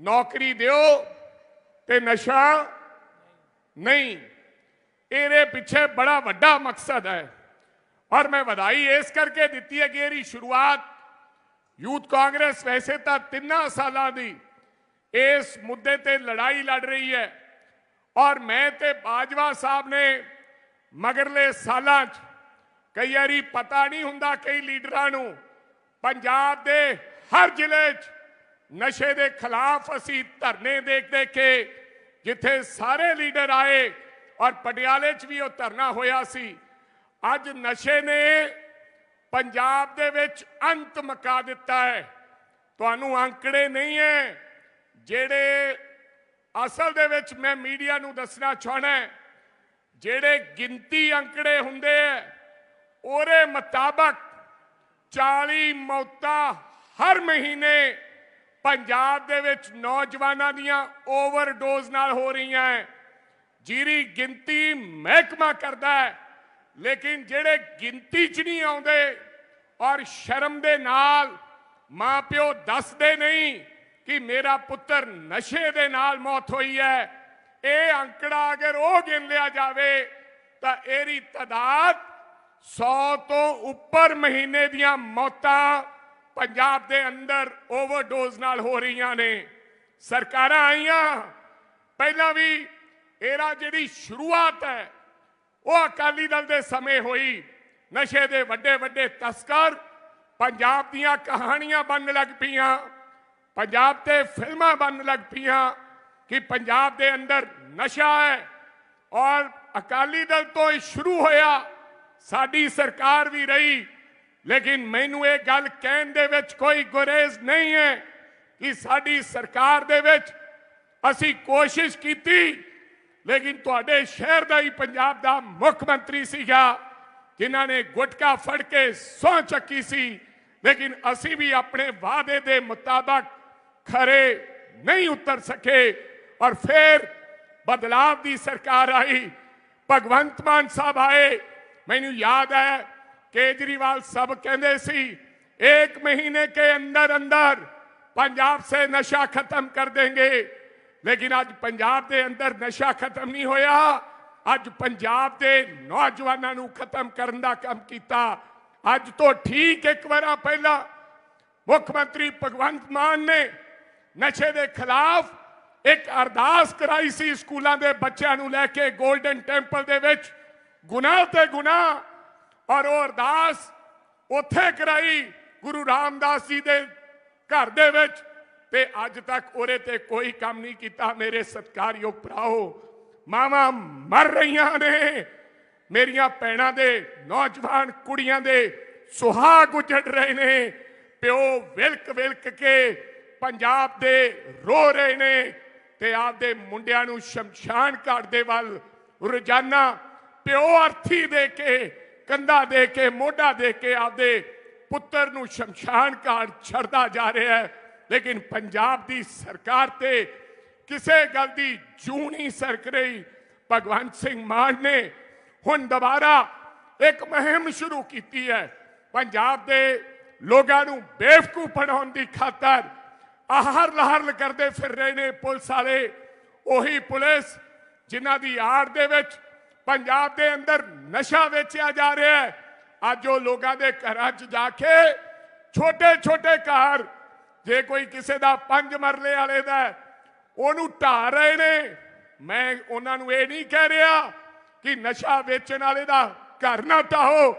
ਨੌਕਰੀ ਦਿਓ ਤੇ ਨਸ਼ਾ ਨਹੀਂ। ਇਹਦੇ ਪਿੱਛੇ ਬੜਾ ਵੱਡਾ ਮਕਸਦ ਹੈ। ਔਰ ਮੈਂ ਵਧਾਈ ਇਸ ਕਰਕੇ ਦਿੱਤੀ ਹੈ ਕਿ ਇਹਦੀ ਸ਼ੁਰੂਆਤ ਯੂਥ ਕਾਂਗਰਸ ਵੈਸੇ ਤਾਂ ਤਿੰਨਾਂ ਸਾਲਾਂ ਦੀ ਇਸ ਮੁੱਦੇ ਤੇ ਲੜਾਈ ਲੜ ਰਹੀ ਹੈ। ਔਰ ਮੈਂ ਤੇ ਬਾਜਵਾ ਸਾਹਿਬ ਨੇ ਮਗਰਲੇ ਸਾਲਾਂ 'ਚ ਕਈ ਵਾਰੀ ਪਤਾ ਨਹੀਂ ਹੁੰਦਾ ਕਈ ਲੀਡਰਾਂ ਨੂੰ ਪੰਜਾਬ ਦੇ ਹਰ ਜ਼ਿਲ੍ਹੇ 'ਚ ਨਸ਼ੇ ਦੇ ਖਿਲਾਫ ਅਸੀਂ ਧਰਨੇ ਦੇਖ ਦੇਖ ਕੇ ਜਿੱਥੇ ਸਾਰੇ ਲੀਡਰ ਆਏ ਔਰ ਪਟਿਆਲੇ 'ਚ ਵੀ ਉਹ ਧਰਨਾ ਹੋਇਆ ਸੀ। ਅੱਜ ਨਸ਼ੇ ਨੇ ਪੰਜਾਬ ਦੇ ਵਿੱਚ ਅੰਤ ਮਕਾ ਦਿੱਤਾ ਹੈ। ਤੁਹਾਨੂੰ ਅੰਕੜੇ ਨਹੀਂ ਹੈ। ਜਿਹੜੇ ਅਸਲ ਦੇ ਵਿੱਚ ਮੈਂ ਮੀਡੀਆ ਨੂੰ ਦੱਸਣਾ ਚਾਹਣਾ ਜਿਹੜੇ ਗਿਣਤੀ ਅੰਕੜੇ ਹੁੰਦੇ ਹੈ, ਉਹਦੇ ਮੁਤਾਬਕ 40 ਮੌਤਾਂ ਹਰ ਮਹੀਨੇ ਪੰਜਾਬ ਦੇ ਵਿੱਚ ਨੌਜਵਾਨਾਂ ਦੀਆਂ ਓਵਰਡੋਜ਼ ਨਾਲ ਹੋ ਰਹੀਆਂ ਹੈ। ਜਿਹਦੀ ਗਿਣਤੀ ਮਹਿਕਮਾ ਕਰਦਾ ਹੈ, ਲੇਕਿਨ ਜਿਹੜੇ ਗਿਣਤੀ 'ਚ ਨਹੀਂ ਆਉਂਦੇ ਔਰ ਸ਼ਰਮ ਦੇ ਨਾਲ ਮਾਪਿਓ ਦੱਸਦੇ ਨਹੀਂ ਕਿ ਮੇਰਾ ਪੁੱਤਰ ਨਸ਼ੇ ਦੇ ਨਾਲ ਮੌਤ ਹੋਈ ਹੈ, ਇਹ ਅੰਕੜਾ ਅਗਰ ਉਹ ਗਿਣ ਲਿਆ ਜਾਵੇ ਤਾਂ ਇਹਦੀ ਤਾਦਾਦ 100 ਤੋਂ ਉੱਪਰ ਮਹੀਨੇ ਦੀਆਂ ਮੌਤਾਂ ਪੰਜਾਬ ਦੇ ਅੰਦਰ ਓਵਰਡੋਜ਼ ਨਾਲ ਹੋ ਰਹੀਆਂ ਨੇ। ਸਰਕਾਰਾਂ ਆਈਆਂ। ਪਹਿਲਾਂ ਵੀ ਇਹਦਾ ਜਿਹੜੀ ਸ਼ੁਰੂਆਤ ਹੈ, ਉਹ ਅਕਾਲੀ ਦਲ ਦੇ ਸਮੇਂ ਹੋਈ। ਨਸ਼ੇ ਦੇ ਵੱਡੇ ਵੱਡੇ ਤਸਕਰ ਪੰਜਾਬ ਦੀਆਂ ਕਹਾਣੀਆਂ ਬਣਨ ਲੱਗ ਪਈਆਂ। ਪੰਜਾਬ ਤੇ ਫਿਲਮਾਂ ਬਣਨ ਲੱਗ ਪਈਆਂ ਕਿ ਪੰਜਾਬ ਦੇ ਅੰਦਰ ਨਸ਼ਾ ਹੈ ਔਰ ਅਕਾਲੀ ਦਲ ਤੋਂ ਇਹ ਸ਼ੁਰੂ ਹੋਇਆ। ਸਾਡੀ ਸਰਕਾਰ ਵੀ ਰਹੀ। ਲੇਕਿਨ ਮੈਨੂੰ ਇਹ ਗੱਲ ਕਹਿਣ ਦੇ ਵਿੱਚ ਕੋਈ ਗੁਰੇਜ਼ ਨਹੀਂ ਹੈ ਕਿ ਸਾਡੀ ਸਰਕਾਰ ਦੇ ਵਿੱਚ ਅਸੀਂ ਕੋਸ਼ਿਸ਼ ਕੀਤੀ, ਲੇਕਿਨ ਤੁਹਾਡੇ ਸ਼ਹਿਰ ਦਾ ਹੀ ਪੰਜਾਬ ਦਾ ਮੁੱਖ ਮੰਤਰੀ ਸੀਗਾ, ਜਿਨ੍ਹਾਂ ਨੇ ਗੁਟਕਾ ਫੜ ਕੇ ਸਹੁੰ ਚੱਕੀ ਸੀ। ਲੇਕਿਨ ਅਸੀਂ ਵੀ ਆਪਣੇ ਵਾਅਦੇ ਦੇ ਮੁਤਾਬਕ ਖਰੇ ਨਹੀਂ ਉਤਰ ਸਕੇ ਔਰ ਫਿਰ ਬਦਲਾਵ ਦੀ ਸਰਕਾਰ ਆਈ। ਭਗਵੰਤ ਮਾਨ ਸਾਹਿਬ ਆਏ। ਮੈਨੂੰ ਯਾਦ ਹੈ केजरीवाल सब कहते एक महीने के अंदर अंदर पंजाब से नशा खत्म कर देंगे। लेकिन आज पंजाब के अंदर नशा खत्म नहीं होया अज पंजाब के नौजवानों खत्म करने का काम किया अज तो ठीक एक बार पहला मुख्यमंत्री भगवंत मान ने नशे के खिलाफ एक अरदास कराई सी स्कूलों के बच्चों लैके गोल्डन टेंपल के गुना से गुना ਔਰ ਉਹ ਅਰਦਾਸ ਉੱਥੇ ਕਰਾਈ ਗੁਰੂ ਰਾਮਦਾਸ ਜੀ ਦੇ ਘਰ ਦੇ ਵਿੱਚ ਤੇ ਅੱਜ ਤੱਕ ਉਹਦੇ ਤੇ ਕੋਈ ਕੰਮ ਨਹੀਂ ਕੀਤਾ। ਮੇਰੇ ਸਤਿਕਾਰਯੋਗ ਭਰਾਓ, ਮਾਵਾਂ ਮਰ ਰਹੀਆਂ ਨੇ। ਮੇਰੀਆਂ ਭੈਣਾਂ ਦੇ, ਨੌਜਵਾਨ ਕੁੜੀਆਂ ਦੇ ਸੁਹਾਗ ਉਜੜ ਰਹੇ ਨੇ। ਪਿਓ ਵਿਲਕ ਵਿਲਕ ਕੇ ਪੰਜਾਬ ਦੇ ਰੋ ਰਹੇ ਨੇ ਤੇ ਆਪਦੇ ਮੁੰਡਿਆਂ ਨੂੰ ਸ਼ਮਸ਼ਾਨ ਘਾਟ ਦੇ ਵੱਲ ਰੋਜ਼ਾਨਾ ਪਿਓ ਅਰਥੀ ਦੇ ਕੇ ਕੰਧਾ ਦੇ ਕੇ, ਮੋਢਾ ਦੇ ਕੇ ਆਪਦੇ ਪੁੱਤਰ ਨੂੰ ਸ਼ਮਸ਼ਾਨ ਘਾਟ ਛੱਡਦਾ ਜਾ ਰਿਹਾ ਹੈ। ਲੇਕਿਨ ਪੰਜਾਬ ਦੀ ਸਰਕਾਰ ਤੇ ਕਿਸੇ ਗੱਲ ਦੀ ਜੂ ਨਹੀਂ ਸਰਕ ਰਹੀ। ਭਗਵੰਤ ਸਿੰਘ ਮਾਨ ਨੇ ਹੁਣ ਦੁਬਾਰਾ ਇੱਕ ਮੁਹਿੰਮ ਸ਼ੁਰੂ ਕੀਤੀ ਹੈ। ਪੰਜਾਬ ਦੇ ਲੋਕਾਂ ਨੂੰ ਬੇਵਕੂਫ ਬਣਾਉਣ ਦੀ ਖਾਤਰ ਆਹਰ ਲਹਰ ਕਰਦੇ ਫਿਰ ਰਹੇ ਨੇ ਪੁਲਿਸ ਵਾਲੇ। ਉਹੀ ਪੁਲਿਸ ਜਿਨ੍ਹਾਂ ਦੀ ਆੜ ਦੇ ਵਿੱਚ ਪੰਜਾਬ ਦੇ ਅੰਦਰ ਨਸ਼ਾ ਵੇਚਿਆ ਜਾ ਰਿਹਾ ਹੈ। ਅੱਜ ਉਹ ਲੋਕਾਂ ਦੇ ਘਰਾਂ 'ਚ ਜਾ ਕੇ ਛੋਟੇ ਛੋਟੇ ਘਰ, ਜੇ ਕੋਈ ਕਿਸੇ ਦਾ ਪੰਜ ਮਰਲੇ ਵਾਲੇ ਦਾ ਉਹਨੂੰ ਢਾ ਰਹੇ ਨੇ। ਮੈਂ ਉਹਨਾਂ ਨੂੰ ਇਹ ਨਹੀਂ ਕਹਿ ਰਿਹਾ ਕਿ ਨਸ਼ਾ ਵੇਚਣ ਵਾਲੇ ਦਾ ਘਰ ਨਾ ਢਾਹੋ,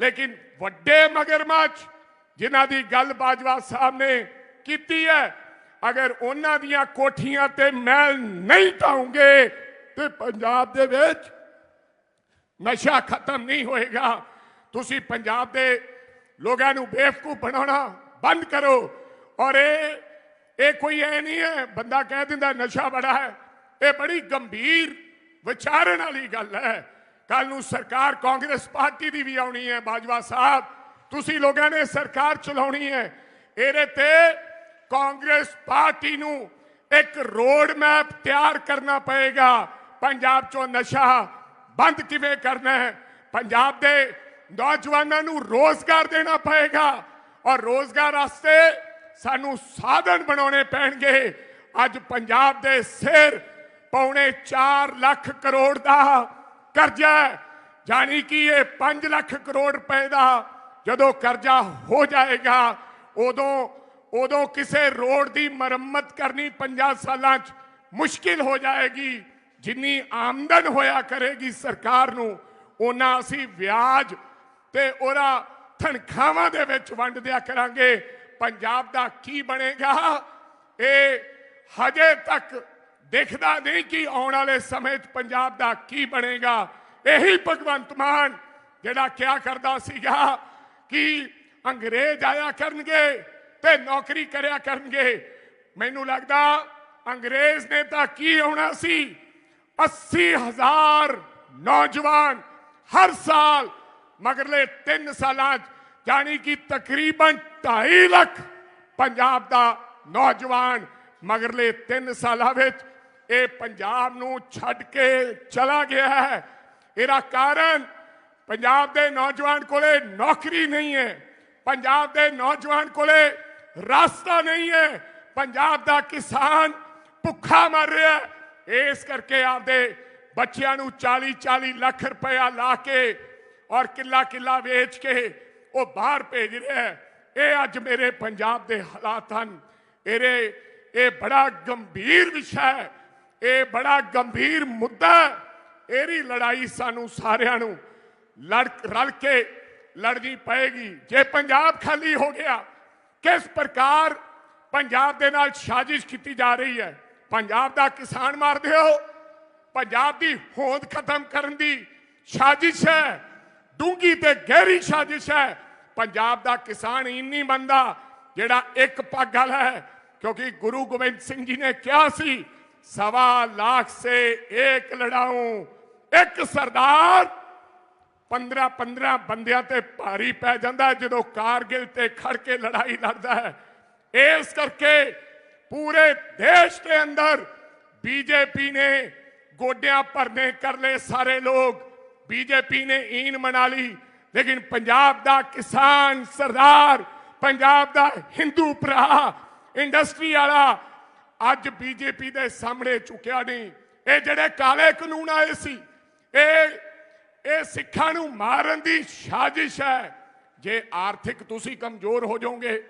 ਲੇਕਿਨ ਵੱਡੇ ਮਗਰਮੱਛ ਜਿਨ੍ਹਾਂ ਦੀ ਗੱਲ ਬਾਜਵਾ ਸਾਹਿਬ ਨੇ ਕੀਤੀ ਹੈ, ਅਗਰ ਉਹਨਾਂ ਦੀਆਂ ਕੋਠੀਆਂ ਤੇ ਮਹਿਲ ਨਹੀਂ ਢਾਉਂਗੇ ਤੇ ਪੰਜਾਬ ਦੇ ਵਿੱਚ ਨਸ਼ਾ ਖਤਮ ਨਹੀਂ ਹੋਏਗਾ। ਤੁਸੀਂ ਪੰਜਾਬ ਦੇ ਲੋਕਾਂ ਨੂੰ ਬੇਵਕੂਫ ਬਣਾਉਣਾ ਬੰਦ ਕਰੋ। ਔਰ ਇਹ ਇਹ ਕੋਈ ਐ ਨਹੀਂ ਹੈ, ਬੰਦਾ ਕਹਿ ਦਿੰਦਾ ਨਸ਼ਾ ਬੜਾ ਹੈ। ਇਹ ਬੜੀ ਗੰਭੀਰ ਵਿਚਾਰਨ ਵਾਲੀ ਗੱਲ ਹੈ। ਕੱਲ ਨੂੰ ਸਰਕਾਰ ਕਾਂਗਰਸ ਪਾਰਟੀ ਦੀ ਵੀ ਆਉਣੀ ਹੈ, ਬਾਜਵਾ ਸਾਹਿਬ। ਤੁਸੀਂ ਲੋਕਾਂ ਨੇ ਸਰਕਾਰ ਚਲਾਉਣੀ ਹੈ। ਇਹਦੇ ਤੇ ਕਾਂਗਰਸ ਪਾਰਟੀ ਨੂੰ ਇੱਕ ਰੋਡ ਮੈਪ ਤਿਆਰ ਕਰਨਾ ਪਏਗਾ। ਪੰਜਾਬ ਚੋਂ ਨਸ਼ਾ ਬੰਦ ਕਿਵੇਂ ਕਰਨਾ ਹੈ ਪੰਜਾਬ ਦੇ ਨੌਜਵਾਨਾਂ ਨੂੰ ਰੋਜ਼ਗਾਰ ਦੇਣਾ ਪਏਗਾ ਔਰ ਰੋਜ਼ਗਾਰ ਵਾਸਤੇ ਸਾਨੂੰ ਸਾਧਨ ਬਣਾਉਣੇ ਪੈਣਗੇ ਅੱਜ ਪੰਜਾਬ ਦੇ ਸਿਰ ਪੌਣੇ 4 ਲੱਖ ਕਰੋੜ ਦਾ ਕਰਜ਼ਾ ਹੈ। ਜਾਣੀ ਕਿ ਇਹ 5 ਲੱਖ ਕਰੋੜ ਰੁਪਏ ਦਾ ਜਦੋਂ ਕਰਜ਼ਾ ਹੋ ਜਾਏਗਾ, ਉਦੋਂ ਉਦੋਂ ਕਿਸੇ ਰੋਡ ਦੀ ਮੁਰੰਮਤ ਕਰਨੀ 50 ਸਾਲਾਂ 'ਚ ਮੁਸ਼ਕਿਲ ਹੋ ਜਾਏਗੀ ਜਿੰਨੀ ਆਮਦਨ ਹੋਇਆ ਕਰੇਗੀ ਸਰਕਾਰ ਨੂੰ ਉਹਨਾਂ ਅਸੀਂ ਵਿਆਜ ਤੇ ਉਹਦਾ ਤਨਖਾਹਾਂ ਦੇ ਵਿੱਚ ਵੰਡ ਦਿਆ ਕਰਾਂਗੇ। ਪੰਜਾਬ ਦਾ ਕੀ ਬਣੇਗਾ? ਇਹ ਹਜੇ ਤੱਕ ਦਿਖਦਾ ਨਹੀਂ ਕਿ ਆਉਣ ਵਾਲੇ ਸਮੇਂ 'ਚ ਪੰਜਾਬ ਦਾ ਕੀ ਬਣੇਗਾ। ਇਹੀ ਭਗਵੰਤ ਮਾਨ ਜਿਹੜਾ ਕਿਹਾ ਕਰਦਾ ਸੀਗਾ ਕਿ ਅੰਗਰੇਜ਼ ਆਇਆ ਕਰਨਗੇ ਤੇ ਨੌਕਰੀ ਕਰਿਆ ਕਰਨਗੇ। ਮੈਨੂੰ ਲੱਗਦਾ ਅੰਗਰੇਜ਼ ਨੇ ਤਾਂ ਕੀ ਆਉਣਾ ਸੀ? 80000 ਨੌਜਵਾਨ ਹਰ ਸਾਲ ਮਗਰਲੇ 3 ਸਾਲਾਂ 'ਚ ਜਾਣੀ ਕਿ ਤਕਰੀਬਨ 2.5 ਲੱਖ ਪੰਜਾਬ ਦਾ ਨੌਜਵਾਨ ਮਗਰਲੇ 3 ਸਾਲਾਂ ਵਿੱਚ ਇਹ ਪੰਜਾਬ ਨੂੰ ਛੱਡ ਕੇ ਚਲਾ ਗਿਆ ਹੈ ਇਹਦਾ ਕਾਰਨ ਪੰਜਾਬ ਦੇ ਨੌਜਵਾਨ ਕੋਲੇ ਨੌਕਰੀ ਨਹੀਂ ਹੈ ਪੰਜਾਬ ਦੇ ਨੌਜਵਾਨ ਕੋਲੇ ਰਸਤਾ ਨਹੀਂ ਹੈ ਪੰਜਾਬ ਦਾ ਕਿਸਾਨ ਭੁੱਖਾ ਮਰ ਰਿਹਾ ਹੈ ਇਸ ਕਰਕੇ ਆਪਦੇ ਬੱਚਿਆਂ ਨੂੰ 40 40 ਲੱਖ ਰੁਪਇਆ ਲਾ ਕੇ ਔਰ ਕਿੱਲਾ ਕਿੱਲਾ ਵੇਚ ਕੇ ਉਹ ਬਾਹਰ ਭੇਜ ਰਿਹਾ ਇਹ ਅੱਜ ਮੇਰੇ ਪੰਜਾਬ ਦੇ ਹਾਲਾਤ ਹਨ। ਇਹਦੇ, ਇਹ ਬੜਾ ਗੰਭੀਰ ਵਿਸ਼ਾ ਹੈ। ਇਹ ਬੜਾ ਗੰਭੀਰ ਮੁੱਦਾ ਇਹਦੀ ਲੜਾਈ ਸਾਨੂੰ ਸਾਰਿਆਂ ਨੂੰ ਲੜ, ਰਲ ਕੇ ਲੜਨੀ ਪਏਗੀ। ਜੇ ਪੰਜਾਬ ਖਾਲੀ ਹੋ ਗਿਆ, ਕਿਸ ਪ੍ਰਕਾਰ ਪੰਜਾਬ ਦੇ ਨਾਲ ਸਾਜ਼ਿਸ਼ ਕੀਤੀ ਜਾ ਰਹੀ ਹੈ? ਪੰਜਾਬ ਦਾ ਕਿਸਾਨ ਮਾਰ ਦਿਓ ਪੰਜਾਬ ਦੀ ਹੋਂਦ ਖਤਮ ਕਰਨ ਦੀ ਸਾਜ਼ਿਸ਼ ਹੈ। ਡੂੰਗੀ ਤੇ ਗਹਿਰੀ ਸਾਜ਼ਿਸ਼ ਹੈ। ਪੰਜਾਬ ਦਾ ਕਿਸਾਨ ਇੰਨੀ ਬੰਦਾ ਜਿਹੜਾ ਇੱਕ ਪੱਗ ਵਾਲਾ ਹੈ, ਕਿਉਂਕਿ ਗੁਰੂ ਗੋਬਿੰਦ ਸਿੰਘ ਜੀ ਨੇ ਕਿਹਾ ਸੀ, ਸਵਾ ਲੱਖ ਸੇ ਇੱਕ ਲੜਾऊं ਇੱਕ ਸਰਦਾਰ 15 15 ਬੰਦਿਆਂ ਤੇ ਭਾਰੀ ਪੈ ਜਾਂਦਾ ਜਦੋਂ ਕਾਰਗਿਲ ਤੇ ਖੜ ਕੇ ਲੜਾਈ ਲੜਦਾ ਹੈ। ਇਸ ਕਰਕੇ ਪੂਰੇ ਦੇਸ਼ ਦੇ ਅੰਦਰ ਬੀਜੇਪੀ ਨੇ ਗੋਡਿਆਂ ਭਰਨੇ ਕਰ ਲਏ ਸਾਰੇ ਲੋਕ। ਬੀਜੇਪੀ ਨੇ ਈਨ ਮਨਾ ਲਈ। ਲੇਕਿਨ ਪੰਜਾਬ ਦਾ ਕਿਸਾਨ ਸਰਦਾਰ, ਪੰਜਾਬ ਦਾ ਹਿੰਦੂ ਭਰਾ, ਇੰਡਸਟਰੀ ਵਾਲਾ ਅੱਜ ਬੀਜੇਪੀ ਦੇ ਸਾਹਮਣੇ ਝੁਕਿਆ ਨਹੀਂ। ਇਹ ਜਿਹੜੇ ਕਾਲੇ ਕਾਨੂੰਨ ਆਏ ਸੀ, ਇਹ ਇਹ ਸਿੱਖਾਂ ਨੂੰ ਮਾਰਨ ਦੀ ਸਾਜ਼ਿਸ਼ ਹੈ। ਜੇ ਆਰਥਿਕ ਤੁਸੀਂ ਕਮਜ਼ੋਰ ਹੋ ਜਾਓਗੇ,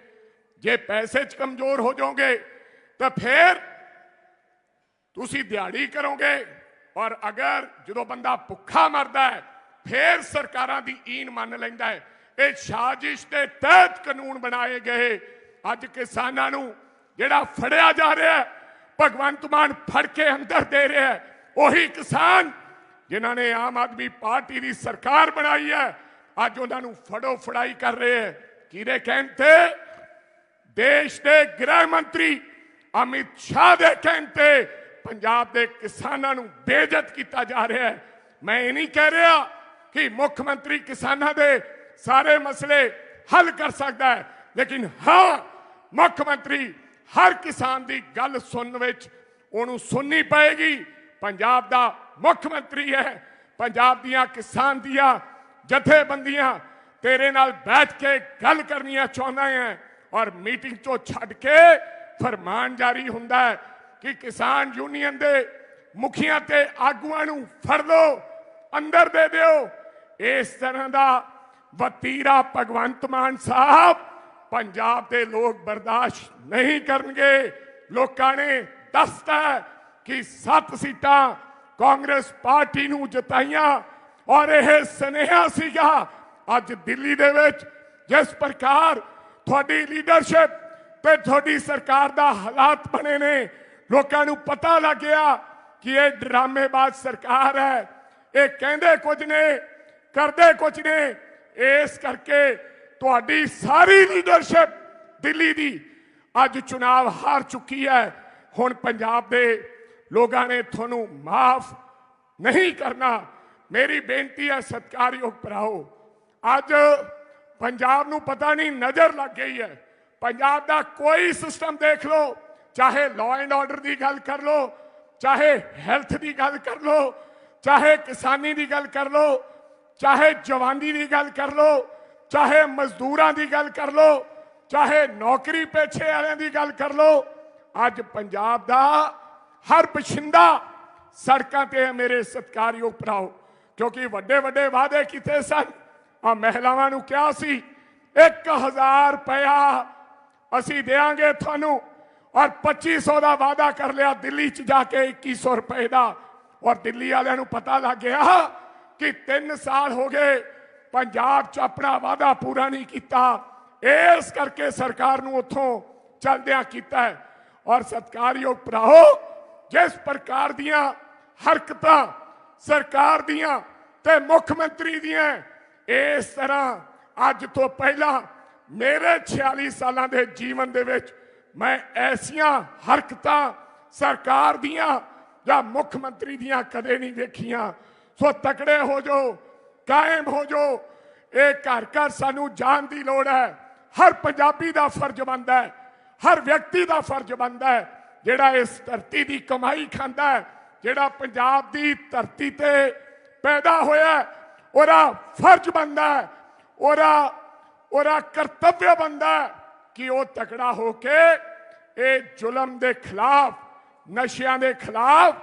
ਜੇ ਪੈਸੇ 'ਚ ਕਮਜ਼ੋਰ ਹੋ ਜਾਓਗੇ ਤਾਂ ਫਿਰ ਤੁਸੀਂ ਦਿਹਾੜੀ ਕਰੋਗੇ ਔਰ ਅਗਰ ਜਦੋਂ ਬੰਦਾ ਭੁੱਖਾ ਮਰਦਾ ਹੈ, ਫਿਰ ਸਰਕਾਰਾਂ ਦੀ ਈਨ ਮੰਨ ਲੈਂਦਾ ਹੈ, ਇਹ ਸਾਜ਼ਿਸ਼ ਦੇ ਤਹਿਤ ਕਾਨੂੰਨ ਬਣਾਏ ਗਏ। ਅੱਜ ਕਿਸਾਨਾਂ ਨੂੰ ਜਿਹੜਾ ਫੜਿਆ ਜਾ ਰਿਹਾ ਹੈ, ਭਗਵੰਤ ਮਾਨ ਫੜ ਕੇ ਅੰਦਰ ਦੇ ਰਿਹਾ ਹੈ, ਉਹੀ ਕਿਸਾਨ ਜਿਨ੍ਹਾਂ ਨੇ ਆਮ ਆਦਮੀ ਪਾਰਟੀ ਦੀ ਸਰਕਾਰ ਬਣਾਈ ਹੈ, ਅੱਜ ਉਹਨਾਂ ਨੂੰ ਫੜੋ ਫੜਾਈ ਕਰ ਰਹੇ ਹੈ। ਕਿਹਦੇ ਕਹਿਣ ਤੇ? ਦੇਸ਼ ਦੇ ਗ੍ਰਹਿ ਮੰਤਰੀ ਅਮਿਤ ਸ਼ਾਹ ਦੇ ਕਹਿਣ ਤੇ ਪੰਜਾਬ ਦੇ ਕਿਸਾਨਾਂ ਨੂੰ ਬੇਇੱਜ਼ਤ ਕੀਤਾ ਜਾ ਰਿਹਾ ਹੈ। ਮੈਂ ਇਹ ਨਹੀਂ ਕਹਿ ਰਿਹਾ ਕਿ ਮੁੱਖ ਮੰਤਰੀ ਕਿਸਾਨਾਂ ਦੇ ਸਾਰੇ ਮਸਲੇ ਹੱਲ ਕਰ ਸਕਦਾ ਹੈ, ਲੇਕਿਨ ਹਾਂ, ਮੁੱਖ ਮੰਤਰੀ ਹਰ ਕਿਸਾਨ ਦੀ ਗੱਲ ਸੁਣਨ ਵਿੱਚ ਉਹਨੂੰ ਸੁਣਨੀ ਪਏਗੀ। ਪੰਜਾਬ ਦਾ ਮੁੱਖ ਮੰਤਰੀ ਹੈ, ਪੰਜਾਬ ਦੀਆਂ ਕਿਸਾਨ ਦੀਆਂ ਜਥੇਬੰਦੀਆਂ ਤੇਰੇ ਨਾਲ ਬੈਠ ਕੇ ਗੱਲ ਕਰਨੀਆਂ ਚਾਹੁੰਦਾ ਹੈ ਔਰ ਮੀਟਿੰਗ ਤੋਂ ਛੱਡ ਕੇ ਫਰਮਾਨ ਜਾਰੀ ਹੁੰਦਾ ਹੈ ਕਿ ਕਿਸਾਨ ਯੂਨੀਅਨ ਦੇ ਮੁਖੀਆਂ ਤੇ ਆਗੂਆਂ ਨੂੰ ਫੜ ਲਓ, ਅੰਦਰ ਦੇ ਦਿਓ। ਇਸ ਤਰ੍ਹਾਂ ਦਾ ਵਤੀਰਾ ਭਗਵੰਤ ਮਾਨ ਸਾਹਿਬ ਪੰਜਾਬ ਦੇ ਲੋਕ ਬਰਦਾਸ਼ਤ ਨਹੀਂ ਕਰਨਗੇ। ਲੋਕਾਂ ਨੇ ਦੱਸਤਾ ਕਿ ਸੱਤ ਸੀਟਾਂ ਕਾਂਗਰਸ ਪਾਰਟੀ ਨੂੰ ਜਿਤਾਈਆਂ ਔਰ ਇਹ ਸੁਨੇਹਾ ਸੀਗਾ ਅੱਜ ਦਿੱਲੀ ਦੇ ਵਿੱਚ, ਜਿਸ ਪ੍ਰਕਾਰ ਤੁਹਾਡੀ ਲੀਡਰਸ਼ਿਪ ਤੇ ਤੁਹਾਡੀ ਸਰਕਾਰ ਦਾ ਹਾਲਾਤ ਬਣੇ ਨੇ। ਲੋਕਾਂ ਨੂੰ ਪਤਾ ਲੱਗ ਗਿਆ ਕਿ ਇਹ ਡਰਾਮੇਬਾਜ਼ ਸਰਕਾਰ ਹੈ। ਇਹ ਕਹਿੰਦੇ ਕੁਝ ਨੇ, ਕਰਦੇ ਕੁਝ ਨੇ। ਇਸ ਕਰਕੇ ਤੁਹਾਡੀ ਸਾਰੀ ਲੀਡਰਸ਼ਿਪ ਦਿੱਲੀ ਦੀ ਅੱਜ ਚੁਣਾਵ ਹਾਰ ਚੁੱਕੀ ਹੈ। ਹੁਣ ਪੰਜਾਬ ਦੇ ਲੋਕਾਂ ਨੇ ਤੁਹਾਨੂੰ ਮਾਫ ਨਹੀਂ ਕਰਨਾ। ਮੇਰੀ ਬੇਨਤੀ ਹੈ, ਸਤਿਕਾਰਯੋਗ ਭਰਾਓ, ਅੱਜ ਪੰਜਾਬ ਨੂੰ ਪਤਾ ਨਹੀਂ ਨਜ਼ਰ ਲੱਗ ਗਈ ਹੈ। ਪੰਜਾਬ ਦਾ ਕੋਈ ਸਿਸਟਮ ਦੇਖ ਲਓ, ਚਾਹੇ ਲਾਅ ਐਂਡ ਆਰਡਰ ਦੀ ਗੱਲ ਕਰ ਲਓ, ਚਾਹੇ ਹੈਲਥ ਦੀ ਗੱਲ ਕਰ ਲਓ, ਚਾਹੇ ਕਿਸਾਨੀ ਦੀ ਗੱਲ ਕਰ ਲਓ, ਚਾਹੇ ਜਵਾਨੀ ਦੀ ਗੱਲ ਕਰ ਲਓ, ਚਾਹੇ ਮਜ਼ਦੂਰਾਂ ਦੀ ਗੱਲ ਕਰ ਲਓ, ਚਾਹੇ ਨੌਕਰੀ ਪੇਛੇ ਵਾਲਿਆਂ ਦੀ ਗੱਲ ਕਰ ਲਓ, ਅੱਜ ਪੰਜਾਬ ਦਾ ਹਰ ਬਸ਼ਿੰਦਾ ਸੜਕਾਂ ਤੇ ਹੈ ਮੇਰੇ ਸਤਿਕਾਰਯੋਗ ਭਰਾਓ, ਕਿਉਂਕਿ ਵੱਡੇ ਵੱਡੇ ਵਾਅਦੇ ਕੀਤੇ ਸਨ ਆ ਮਹਿਲਾਵਾਂ ਨੂੰ ਕਿਹਾ ਸੀ 1000 ਰੁਪਇਆ ਅਸੀਂ ਦੇਾਂਗੇ ਤੁਹਾਨੂੰ। ਔਰ 2500 ਦਾ ਵਾਅਦਾ ਕਰ ਲਿਆ ਦਿੱਲੀ 'ਚ ਜਾ ਕੇ 2100 ਰੁਪਏ ਦਾ। ਔਰ ਦਿੱਲੀ ਵਾਲਿਆਂ ਨੂੰ ਪਤਾ ਲੱਗ ਗਿਆ ਕਿ 3 ਸਾਲ ਹੋ ਗਏ ਪੰਜਾਬ 'ਚ ਆਪਣਾ ਵਾਅਦਾ ਪੂਰਾ ਨਹੀਂ ਕੀਤਾ। ਇਸ ਕਰਕੇ ਸਰਕਾਰ ਨੂੰ ਉੱਥੋਂ ਚਲਦਿਆਂ ਕੀਤਾ ਔਰ ਸਤਕਾਰਯੋਗ ਭਰਾਓ ਜਿਸ ਪ੍ਰਕਾਰ ਦੀਆਂ ਹਰਕਤਾਂ ਸਰਕਾਰ ਦੀਆਂ ਤੇ ਮੁੱਖ ਮੰਤਰੀ ਦੀਆਂ, ਇਸ ਤਰ੍ਹਾਂ ਅੱਜ ਤੋਂ ਪਹਿਲਾਂ ਮੇਰੇ 46 ਸਾਲਾਂ ਦੇ ਜੀਵਨ ਦੇ ਵਿੱਚ ਮੈਂ ਐਸੀਆਂ ਹਰਕਤਾਂ ਸਰਕਾਰ ਦੀਆਂ ਜਾਂ ਮੁੱਖ ਮੰਤਰੀ ਦੀਆਂ ਕਦੇ ਨਹੀਂ ਦੇਖੀਆਂ ਸੋ ਤਕੜੇ ਹੋ ਜਾਓ, ਕਾਇਮ ਹੋ ਜਾਓ। ਇਹ ਘਰ ਘਰ ਸਾਨੂੰ ਜਾਣ ਦੀ ਲੋੜ ਹੈ। ਹਰ ਪੰਜਾਬੀ ਦਾ ਫਰਜ਼ ਬਣਦਾ ਹੈ। ਹਰ ਵਿਅਕਤੀ ਦਾ ਫਰਜ਼ ਬਣਦਾ ਹੈ। ਜਿਹੜਾ ਇਸ ਧਰਤੀ ਦੀ ਕਮਾਈ ਖਾਂਦਾ ਹੈ, ਜਿਹੜਾ ਪੰਜਾਬ ਦੀ ਧਰਤੀ ਤੇ ਪੈਦਾ ਹੋਇਆ ਉਹਦਾ ਫਰਜ਼ ਬਣਦਾ ਹੈ। ਉਹਦਾ ਉਹਦਾ ਕਰਤੱਵ ਬਣਦਾ ਕਿ ਉਹ ਤਕੜਾ ਹੋ ਕੇ ਇਹ ਜ਼ੁਲਮ ਦੇ ਖਿਲਾਫ, ਨਸ਼ਿਆਂ ਦੇ ਖਿਲਾਫ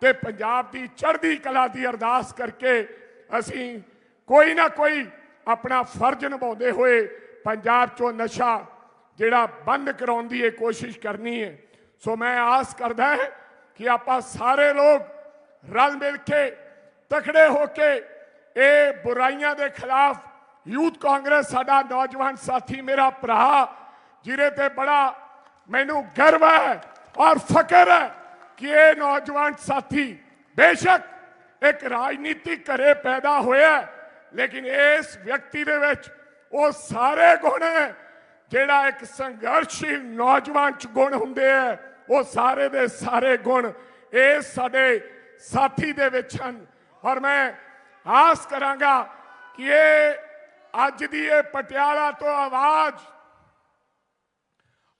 ਤੇ ਪੰਜਾਬ ਦੀ ਚੜ੍ਹਦੀ ਕਲਾ ਦੀ ਅਰਦਾਸ ਕਰਕੇ ਅਸੀਂ ਕੋਈ ਨਾ ਕੋਈ ਆਪਣਾ ਫਰਜ਼ ਨਿਭਾਉਂਦੇ ਹੋਏ ਪੰਜਾਬ ਚੋਂ ਨਸ਼ਾ ਜਿਹੜਾ ਬੰਦ ਕਰਾਉਣ ਦੀ ਇਹ ਕੋਸ਼ਿਸ਼ ਕਰਨੀ ਹੈ। ਸੋ ਮੈਂ ਆਸ ਕਰਦਾ ਹਾਂ ਕਿ ਆਪਾਂ ਸਾਰੇ ਲੋਕ ਰਲ ਮਿਲ ਕੇ ਤਕੜੇ ਹੋ ਕੇ ਇਹ ਬੁਰਾਈਆਂ ਦੇ ਖਿਲਾਫ ਯੂਥ ਕਾਂਗਰਸ ਸਾਡਾ ਨੌਜਵਾਨ ਸਾਥੀ, ਮੇਰਾ ਭਰਾ, ਜਿਹਦੇ ਤੇ ਬੜਾ ਮੈਨੂੰ ਗਰਵ ਹੈ ਔਰ ਫਖਰ ਹੈ ਕਿ ਇਹ ਨੌਜਵਾਨ ਸਾਥੀ ਬੇਸ਼ੱਕ ਇੱਕ ਰਾਜਨੀਤਿਕ ਘਰੇ ਪੈਦਾ ਹੋਇਆ ਲੇਕਿਨ ਇਸ ਵਿਅਕਤੀ ਦੇ ਵਿੱਚ ਉਹ ਸਾਰੇ ਗੁਣ ਜਿਹੜਾ ਇੱਕ ਸੰਘਰਸ਼ੀਲ ਨੌਜਵਾਨ ਚ ਗੁਣ ਹੁੰਦੇ ਆ ਉਹ ਸਾਰੇ ਦੇ ਸਾਰੇ ਗੁਣ ਇਸ ਸਾਡੇ ਸਾਥੀ ਦੇ ਵਿੱਚ ਹਨ। ਔਰ ਮੈਂ ਆਸ ਕਰਾਂਗਾ ਕਿ ਇਹ ਅੱਜ ਦੀ ਇਹ ਪਟਿਆਲਾ ਤੋਂ ਆਵਾਜ਼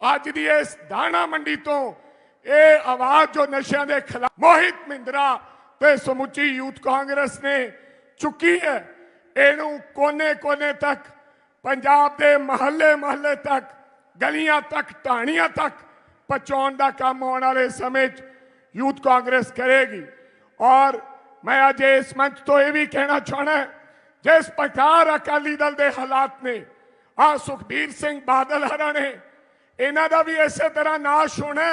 ਅੱਜ ਦੀ ਇਸ ਦਾਣਾ ਮੰਡੀ ਤੋਂ ਇਹ ਆਵਾਜ਼ ਜੋ ਨਸ਼ਿਆਂ ਦੇ ਖਿਲਾਫ ਮੋਹਿਤ ਮਿੰਦਰਾ ਤੇ ਸਮੁੱਚੀ ਯੂਥ ਕਾਂਗਰਸ ਨੇ ਚੁੱਕੀ ਹੈ ਇਹਨੂੰ ਕੋਨੇ-ਕੋਨੇ ਤੱਕ ਪੰਜਾਬ ਦੇ ਮਹੱਲੇ ਮਹੱਲੇ ਤੱਕ ਗਲੀਆਂ ਤੱਕ ਢਾਣੀਆਂ ਤੱਕ ਪਹੁੰਚਾਉਣ ਦਾ ਕੰਮ ਆਉਣ ਵਾਲੇ ਸਮੇਂ 'ਚ ਯੂਥ ਕਾਂਗਰਸ ਕਰੇਗੀ ਔਰ ਮੈਂ ਅੱਜ ਇਸ ਮੰਚ ਤੋਂ ਇਹ ਵੀ ਕਹਿਣਾ ਚਾਹਣਾ ਜਿਸ ਪ੍ਰਕਾਰ ਅਕਾਲੀ ਦਲ ਦੇ ਹਾਲਾਤ ਨੇ, ਆ ਸੁਖਬੀਰ ਸਿੰਘ ਬਾਦਲ ਹਰਾਂ ਨੇ, ਇਹਨਾਂ ਦਾ ਵੀ ਇਸੇ ਤਰ੍ਹਾਂ ਨਾਸ਼ ਹੋਣਾ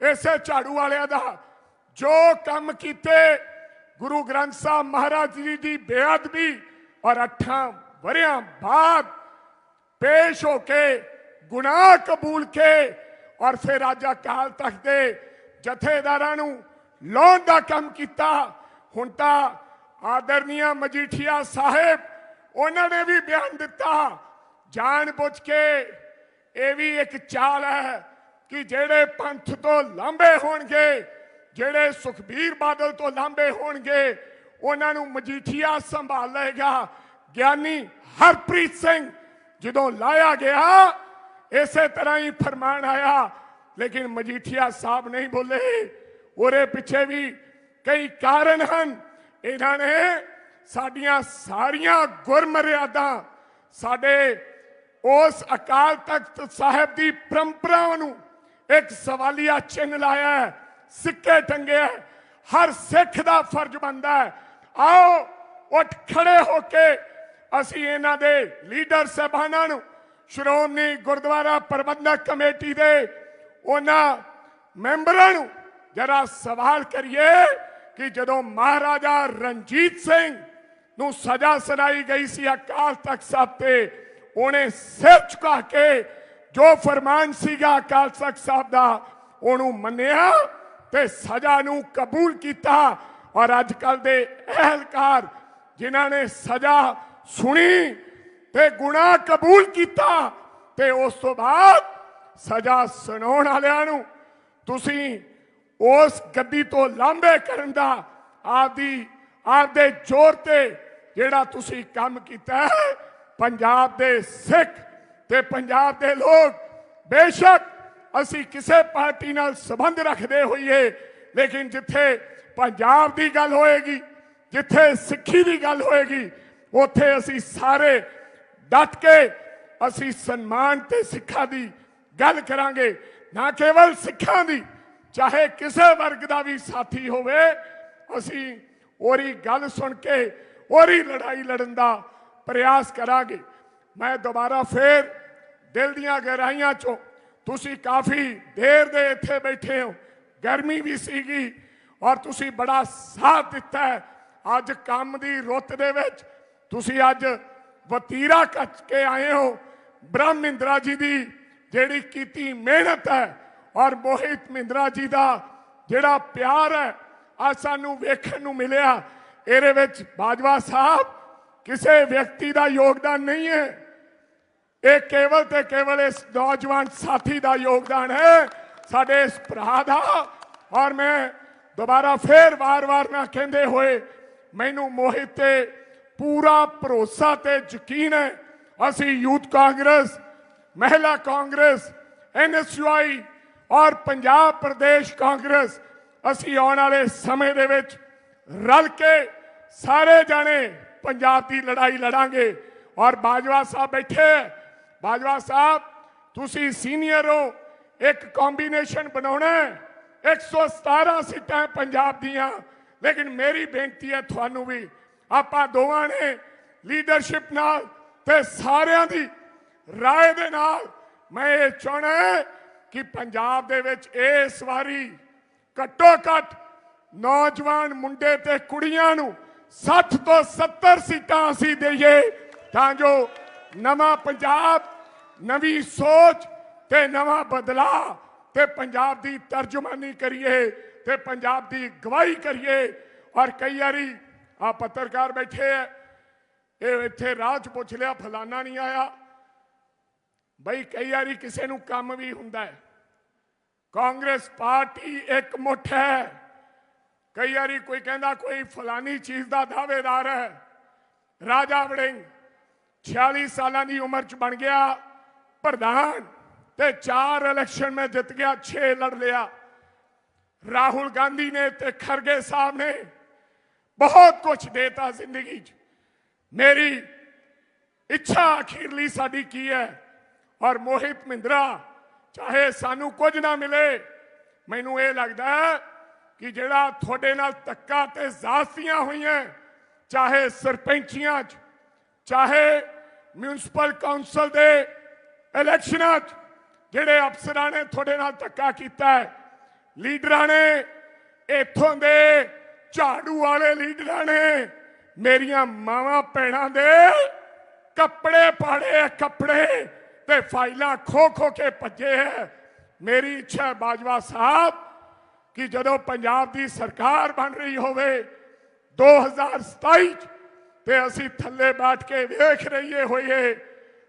ਇਸੇ ਝਾੜੂ ਵਾਲਿਆਂ ਦਾ। ਜੋ ਕੰਮ ਕੀਤੇ ਗੁਰੂ ਗ੍ਰੰਥ ਸਾਹਿਬ ਮਹਾਰਾਜ ਜੀ ਦੀ ਬੇਅਦਬੀ ਔਰ ਅੱਠਾਂ ਵਰਿਆਂ ਬਾਅਦ ਪੇਸ਼ ਹੋ ਕੇ ਗੁਨਾਹ ਕਬੂਲ ਕੇ ਔਰ ਫਿਰ ਅੱਜ ਅਕਾਲ ਤਖਤ ਦੇ ਜਥੇਦਾਰਾਂ ਨੂੰ ਲਾਉਣ ਦਾ ਕੰਮ ਕੀਤਾ, ਹੁਣ ਤਾਂ ਆਦਰਨੀਆ ਮਜੀਠੀਆ ਸਾਹਿਬ, ਉਹਨਾਂ ਨੇ ਵੀ ਬਿਆਨ ਦਿੱਤਾ। ਜਾਣ ਬੁੱਝ ਕੇ ਇਹ ਵੀ ਇੱਕ ਚਾਲ ਹੈ ਕਿ ਜਿਹੜੇ ਪੰਥ ਤੋਂ ਲਾਂਬੇ ਹੋਣਗੇ, ਜਿਹੜੇ ਸੁਖਬੀਰ ਬਾਦਲ ਤੋਂ ਲਾਂਬੇ ਹੋਣਗੇ, ਉਹਨਾਂ ਨੂੰ ਮਜੀਠੀਆ ਸੰਭਾਲ ਲਏਗਾ। ਗਿਆਨੀ ਹਰਪ੍ਰੀਤ ਸਿੰਘ ਜਦੋਂ ਲਾਇਆ ਗਿਆ, ਇਸੇ ਤਰ੍ਹਾਂ ਹੀ ਫਰਮਾਨ ਆਇਆ, ਲੇਕਿਨ ਮਜੀਠੀਆ ਸਾਹਿਬ ਨਹੀਂ ਬੋਲੇ। ਉਹਦੇ ਪਿੱਛੇ ਵੀ ਕਈ ਕਾਰਨ ਹਨ। ਇਹਨਾਂ ਨੇ ਸਾਡੀਆਂ ਸਾਰੀਆਂ ਗੁਰਮਰਿਆਦਾ ਸਾਡੇ ਉਸ ਅਕਾਲ ਤਖਤ ਸਾਹਿਬ ਦੀ ਪਰੰਪਰਾਵਾਂ ਨੂੰ ਇੱਕ ਸਵਾਲੀਆ ਚਿੰਨ੍ਹ ਲਾਇਆ ਹੈ, ਸਿੱਕੇ ਟੰਗੇ ਹਰ ਸਿੱਖ ਦਾ ਫਰਜ਼ ਬਣਦਾ ਹੈ। ਆਓ ਉੱਠ ਖੜੇ ਹੋ ਕੇ ਅਸੀਂ ਇਹਨਾਂ ਦੇ ਲੀਡਰ ਸਭਾਨਾਂ ਨੂੰ ਸ਼੍ਰੋਮਣੀ ਗੁਰਦੁਆਰਾ ਪ੍ਰਬੰਧਕ ਕਮੇਟੀ ਦੇ ਉਹਨਾਂ ਮੈਂਬਰਾਂ ਨੂੰ ਜਰਾ ਸਵਾਲ ਕਰੀਏ ਕਿ ਜਦੋਂ ਮਹਾਰਾਜਾ ਰਣਜੀਤ ਸਿੰਘ ਨੂੰ ਸਜ਼ਾ ਸੁਣਾਈ ਗਈ ਸੀ ਅਕਾਲ ਤਖਤ ਸਾਹਿਬ ਤੇ, ਉਹਨੇ ਸਿਰ ਝੁਕਾ ਕੇ ਜੋ ਫਰਮਾਨ ਸੀਗਾ ਅਕਾਲ ਤਖਤ ਸਾਹਿਬ ਦਾ, ਉਹਨੂੰ ਮੰਨਿਆ ਤੇ ਸਜ਼ਾ ਨੂੰ ਕਬੂਲ ਕੀਤਾ। ਔਰ ਅੱਜ ਕੱਲ ਦੇ ਅਹਿਲਕਾਰ ਜਿਨ੍ਹਾਂ ਨੇ ਸਜ਼ਾ ਸੁਣੀ ਤੇ ਗੁਨਾਹ ਕਬੂਲ ਕੀਤਾ, ਤੇ ਉਸ ਤੋਂ ਬਾਅਦ ਸਜ਼ਾ ਸੁਣਾਉਣ ਵਾਲਿਆਂ ਨੂੰ ਤੁਸੀਂ ਉਸ ਗੱਦੀ ਤੋਂ ਲਾਂਭੇ ਕਰਨ ਦਾ ਆਪਦੀ, ਆਪਦੇ ਜ਼ੋਰ ਤੇ ਜਿਹੜਾ ਤੁਸੀਂ ਕੰਮ ਕੀਤਾ ਹੈ, ਪੰਜਾਬ ਦੇ ਸਿੱਖ ਤੇ ਪੰਜਾਬ ਦੇ ਲੋਕ, ਬੇਸ਼ੱਕ ਅਸੀਂ ਕਿਸੇ ਪਾਰਟੀ ਨਾਲ ਸੰਬੰਧ ਰੱਖਦੇ ਹੋਈਏ, ਲੇਕਿਨ ਜਿੱਥੇ ਪੰਜਾਬ ਦੀ ਗੱਲ ਹੋਏਗੀ, ਜਿੱਥੇ ਸਿੱਖੀ ਦੀ ਗੱਲ ਹੋਏਗੀ, ਉੱਥੇ ਅਸੀਂ ਸਾਰੇ ਡਟ ਕੇ ਅਸੀਂ ਸਨਮਾਨ ਤੇ ਸਿੱਖਾਂ ਦੀ ਗੱਲ ਕਰਾਂਗੇ, ਨਾ ਕੇਵਲ ਸਿੱਖਾਂ ਦੀ ਚਾਹੇ ਕਿਸੇ ਵਰਗ ਦਾ ਵੀ ਸਾਥੀ ਹੋਵੇ, ਅਸੀਂ ਉਹਦੀ ਗੱਲ ਸੁਣ ਕੇ, ਉਹਦੀ ਲੜਾਈ ਲੜਨ ਦਾ ਪ੍ਰਯਾਸ ਕਰਾਂਗੇ। ਮੈਂ ਦੁਬਾਰਾ ਫੇਰ ਦਿਲ ਦੀਆਂ ਗਹਿਰਾਈਆਂ ਚੋਂ ਤੁਸੀਂ ਕਾਫੀ ਦੇਰ ਦੇ ਇੱਥੇ ਬੈਠੇ ਹੋ, ਗਰਮੀ ਵੀ ਸੀਗੀ ਔਰ ਤੁਸੀਂ ਬੜਾ ਸਾਥ ਦਿੱਤਾ ਹੈ। ਅੱਜ ਕੰਮ ਦੀ ਰੁੱਤ ਦੇ ਵਿੱਚ ਤੁਸੀਂ ਅੱਜ ਵਤੀਰਾ ਕੱਚ ਕੇ ਆਏ ਹੋ। ਬ੍ਰਹਮ ਇੰਦਰਾ ਜੀ ਦੀ ਜਿਹੜੀ ਕੀਤੀ ਮਿਹਨਤ ਹੈ ਔਰ ਮੋਹਿਤ ਮਿੰਦਰਾ ਜੀ ਦਾ ਜਿਹੜਾ ਪਿਆਰ ਹੈ ਆ ਸਾਨੂੰ ਵੇਖਣ ਨੂੰ ਮਿਲਿਆ। ਇਹਦੇ ਵਿੱਚ ਬਾਜਵਾ ਸਾਹਿਬ ਕਿਸੇ ਵਿਅਕਤੀ ਦਾ ਯੋਗਦਾਨ ਨਹੀਂ ਹੈ। ਇਹ ਕੇਵਲ ਤੇ ਕੇਵਲ ਇਸ ਨੌਜਵਾਨ ਸਾਥੀ ਦਾ ਯੋਗਦਾਨ ਹੈ। ਸਾਡੇ ਇਸ ਭਰਾ ਦਾ। ਔਰ ਮੈਂ ਦੁਬਾਰਾ ਫੇਰ ਵਾਰ-ਵਾਰ ਨਾ ਕਹਿੰਦੇ ਹੋਏ, ਮੈਨੂੰ ਮੋਹਿਤ ਤੇ ਪੂਰਾ ਭਰੋਸਾ ਤੇ ਯਕੀਨ ਹੈ। ਅਸੀਂ ਯੂਥ ਕਾਂਗਰਸ, ਮਹਿਲਾ ਕਾਂਗਰਸ ਐਨਐਸਯੂਆਈ ਔਰ ਪੰਜਾਬ ਪ੍ਰਦੇਸ਼ ਕਾਂਗਰਸ, ਅਸੀਂ ਆਉਣ ਵਾਲੇ ਸਮੇਂ ਦੇ ਵਿੱਚ ਰਲ ਕੇ ਸਾਰੇ ਜਾਣੇ ਪੰਜਾਬ ਦੀ ਲੜਾਈ ਲੜਾਂਗੇ। ਔਰ ਬਾਜਵਾ ਸਾਹਿਬ ਬੈਠੇ ਹੈ। ਬਾਜਵਾ ਸਾਹਿਬ, ਤੁਸੀਂ ਸੀਨੀਅਰ ਹੋ, ਇੱਕ ਕੰਬੀਨੇਸ਼ਨ ਬਣਾਉਣਾ ਹੈ। 117 ਸੀਟਾਂ ਪੰਜਾਬ ਦੀਆਂ। ਲੇਕਿਨ ਮੇਰੀ ਬੇਨਤੀ ਹੈ ਤੁਹਾਨੂੰ ਵੀ, ਆਪਾਂ ਦੋਵਾਂ ਨੇ ਲੀਡਰਸ਼ਿਪ ਨਾਲ ਤੇ ਸਾਰਿਆਂ ਦੀ ਰਾਏ ਦੇ ਨਾਲ ਮੈਂ ਇਹ ਚਾਹਣਾ ਹੈ ਕਿ ਪੰਜਾਬ ਦੇ ਵਿੱਚ ਇਸ ਵਾਰੀ ਘੱਟੋ ਘੱਟ ਨੌਜਵਾਨ ਮੁੰਡੇ ਤੇ ਕੁੜੀਆਂ ਨੂੰ 60 ਤੋਂ 70 ਸੀਟਾਂ ਅਸੀਂ ਦੇਈਏ ਤਾਂ ਜੋ ਨਵਾਂ ਪੰਜਾਬ, ਨਵੀਂ ਸੋਚ ਤੇ ਨਵਾਂ ਬਦਲਾਅ ਤੇ ਪੰਜਾਬ ਦੀ ਤਰਜਮਾਨੀ ਕਰੀਏ ਤੇ ਪੰਜਾਬ ਦੀ ਗਵਾਹੀ ਕਰੀਏ। ਔਰ ਕਈ ਵਾਰੀ ਆ ਪੱਤਰਕਾਰ ਬੈਠੇ ਐ ਇਹ ਇੱਥੇ ਰਾਹ 'ਚ ਪੁੱਛ ਲਿਆ, ਫਲਾਨਾ ਨਹੀਂ ਆਇਆ। ਬਈ ਕਈ ਵਾਰੀ ਕਿਸੇ ਨੂੰ ਕੰਮ ਵੀ ਹੁੰਦਾ ਹੈ। ਕਾਂਗਰਸ ਪਾਰਟੀ ਇੱਕ ਮੁੱਠ ਹੈ। ਕਈ ਵਾਰੀ ਕੋਈ ਕਹਿੰਦਾ ਕੋਈ ਫਲਾਨੀ ਚੀਜ਼ ਦਾ ਦਾਅਵੇਦਾਰ ਹੈ। ਰਾਜਾ ਵੜਿੰਗ 46 ਸਾਲਾਂ ਦੀ ਉਮਰ ਚ ਬਣ ਗਿਆ ਪ੍ਰਧਾਨ ਤੇ ਚਾਰ ਇਲੈਕਸ਼ਨ ਮੈਂ ਜਿੱਤ ਗਿਆ 6 ਲੜ ਲਿਆ। ਰਾਹੁਲ ਗਾਂਧੀ ਨੇ ਤੇ ਖਰਗੇ ਸਾਹਿਬ ਨੇ ਬਹੁਤ ਕੁਝ ਦੇਤਾ ਜ਼ਿੰਦਗੀ 'ਚ। ਮੇਰੀ ਇੱਛਾ ਅਖੀਰਲੀ ਸਾਡੀ ਕੀ ਹੈ? ਔਰ ਮੋਹਿਤ ਮਿੰਦਰਾ ਚਾਹੇ ਸਾਨੂੰ ਕੁਝ ਨਾ ਮਿਲੇ, ਮੈਨੂੰ ਇਹ ਲੱਗਦਾ ਕਿ ਜਿਹੜਾ ਤੁਹਾਡੇ ਨਾਲ ਧੱਕਾ ਤੇ ਜ਼ਾਸਤੀਆਂ ਹੋਈਆਂ, ਚਾਹੇ ਸਰਪੰਚੀਆਂ 'ਚ, ਚਾਹੇ ਮਿਊਨਿਸਪਲ ਕਾਉਂਸਲ ਦੇ ਇਲੈਕਸ਼ਨਾਂ 'ਚ, ਜਿਹੜੇ ਅਫਸਰਾਂ ਨੇ ਤੁਹਾਡੇ ਨਾਲ ਧੱਕਾ ਕੀਤਾ ਹੈ, ਲੀਡਰਾਂ ਨੇ, ਇੱਥੋਂ ਦੇ ਝਾੜੂ ਵਾਲੇ ਲੀਡਰਾਂ ਨੇ ਮੇਰੀਆਂ ਮਾਵਾਂ, ਭੈਣਾਂ ਦੇ ਕੱਪੜੇ ਪਾੜੇ ਕੱਪੜੇ ਤੇ ਫਾਈਲਾਂ ਖੋ ਖੋ ਕੇ ਭੱਜੇ ਹੈ। ਮੇਰੀ ਇੱਛਾ ਹੈ ਬਾਜਵਾ ਸਾਹਿਬ ਕਿ ਜਦੋਂ ਪੰਜਾਬ ਦੀ ਸਰਕਾਰ ਬਣ ਰਹੀ ਹੋਵੇ 2027 ਚ ਤੇ ਅਸੀਂ ਥੱਲੇ ਬੈਠ ਕੇ ਵੇਖ ਰਹੀਏ ਹੋਈਏ,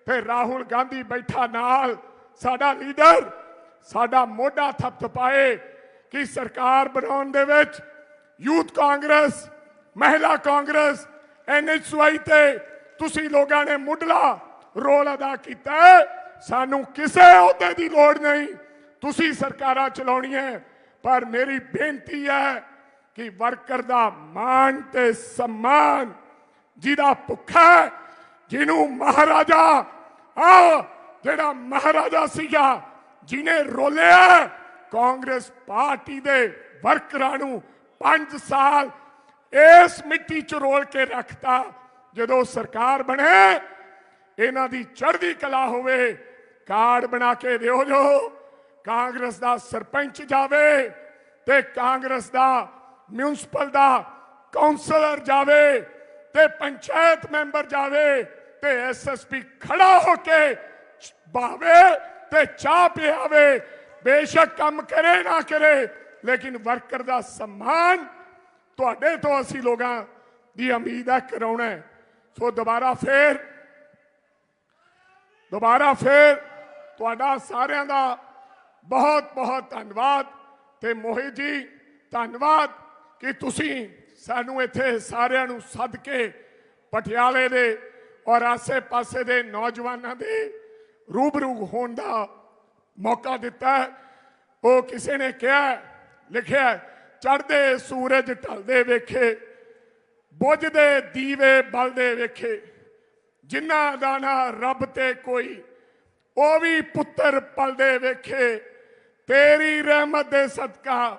ਤੇ ਰਾਹੁਲ ਗਾਂਧੀ ਬੈਠਾ ਨਾਲ ਸਾਡਾ ਲੀਡਰ, ਸਾਡਾ ਮੋਢਾ ਥਪਥਪਾਏ ਕਿ ਸਰਕਾਰ ਬਣਾਉਣ ਦੇ ਵਿੱਚ ਯੂਥ ਕਾਂਗਰਸ, ਮਹਿਲਾ ਕਾਂਗਰਸ ਐਨਐਸਵਾਈ ਤੇ ਤੁਸੀਂ ਲੋਕਾਂ ਨੇ ਮੁੱਢਲਾ ਰੋਲ ਅਦਾ ਕੀਤਾ ਸਾਨੂੰ ਕਿਸੇ ਅਹੁਦੇ ਦੀ ਲੋੜ ਨਹੀਂ। ਤੁਸੀਂ ਸਰਕਾਰਾਂ ਚਲਾਉਣੀਆਂ ਪਰ ਮੇਰੀ ਬੇਨਤੀ ਹੈ ਕਿ ਵਰਕਰ ਦਾ ਮਾਣ ਤੇ ਸਨਮਾਨ ਜਿਹਦਾ ਭੁੱਖਾ ਜਿਹਨੂੰ ਮਹਾਰਾਜਾ ਆ ਜਿਹੜਾ ਮਹਾਰਾਜਾ ਸੀਗਾ, ਜਿਹਨੇ ਰੋਲਿਆ ਕਾਂਗਰਸ ਪਾਰਟੀ ਦੇ ਵਰਕਰਾਂ ਨੂੰ 5 ਸਾਲ ਇਸ ਮਿੱਟੀ 'ਚ ਰੋਲ ਕੇ ਰੱਖਤਾ। ਜਦੋਂ ਸਰਕਾਰ ਬਣੇ ਇਹਨਾਂ ਦੀ ਚੜ੍ਹਦੀ ਕਲਾ ਹੋਵੇ, ਕਾਰਡ ਬਣਾ ਕੇ ਦਿਓ ਜੋ, ਕਾਂਗਰਸ ਦਾ ਸਰਪੰਚ ਜਾਵੇ ਤੇ ਕਾਂਗਰਸ ਦਾ ਮਿਊਨਿਸਪਲ ਦਾ ਕਾਉਂਸਲਰ ਜਾਵੇ ਤੇ ਪੰਚਾਇਤ ਮੈਂਬਰ ਜਾਵੇ ਤੇ ਐਸਐਸਪੀ ਖੜਾ ਹੋ ਕੇ ਬਾਵੇ ਤੇ ਚਾਹ ਪਿਆਵੇ, ਬੇਸ਼ੱਕ ਕੰਮ ਕਰੇ ਨਾ ਕਰੇ, ਲੇਕਿਨ ਵਰਕਰ ਦਾ ਸਨਮਾਨ ਤੁਹਾਡੇ ਤੋਂ ਅਸੀਂ ਲੋਕਾਂ ਦੀ ਉਮੀਦ ਹੈ ਕਰਾਉਣਾ ਸੋ ਦੁਬਾਰਾ ਫੇਰ ਦੁਬਾਰਾ ਫੇਰ ਤੁਹਾਡਾ ਸਾਰਿਆਂ ਦਾ ਬਹੁਤ ਬਹੁਤ ਧੰਨਵਾਦ ਤੇ ਮੋਹਿਤ ਜੀ, ਧੰਨਵਾਦ ਕਿ ਤੁਸੀਂ ਸਾਨੂੰ ਇੱਥੇ ਸਾਰਿਆਂ ਨੂੰ ਸੱਦ ਕੇ ਪਟਿਆਲੇ ਦੇ ਔਰ ਆਸੇ-ਪਾਸੇ ਦੇ ਨੌਜਵਾਨਾਂ ਦੇ ਰੂਬਰੂ ਹੋਣ ਦਾ ਮੌਕਾ ਦਿੱਤਾ ਉਹ ਕਿਸੇ ਨੇ ਕਿਹਾ ਲਿਖਿਆ ਚੜ੍ਹਦੇ ਸੂਰਜ ਢਲਦੇ ਵੇਖੇ, ਬੁੱਝਦੇ ਦੀਵੇ ਬਲਦੇ ਵੇਖੇ। ਜਿਨ੍ਹਾਂ ਦਾ ਨਾ ਰੱਬ ਤੇ ਕੋਈ, ਉਹ ਵੀ ਪੁੱਤਰ ਪਲਦੇ ਵੇਖੇ। ਤੇਰੀ ਰਹਿਮਤ ਦੇ ਸਦਕਾ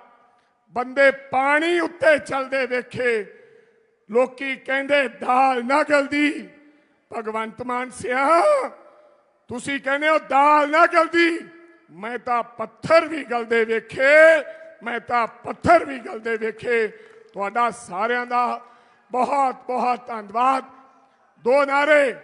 ਬੰਦੇ ਪਾਣੀ ਉੱਤੇ ਚਲਦੇ ਵੇਖੇ। ਲੋਕੀ ਕਹਿੰਦੇ, ਦਾਲ ਨਾ ਗਲਦੀ। ਭਗਵੰਤ ਮਾਨ ਸਿਆ, ਤੁਸੀਂ ਕਹਿੰਦੇ ਹੋ ਦਾਲ ਨਾ ਗਲਦੀ। ਮੈਂ ਤਾਂ ਪੱਥਰ ਵੀ ਗਲਦੇ ਵੇਖੇ, ਮੈਂ ਤਾਂ ਪੱਥਰ ਵੀ ਗਲਦੇ ਵੇਖੇ। ਤੁਹਾਡਾ ਸਾਰਿਆਂ ਦਾ ਬਹੁਤ ਬਹੁਤ ਧੰਨਵਾਦ। ਦੋ ਨਾਰੇ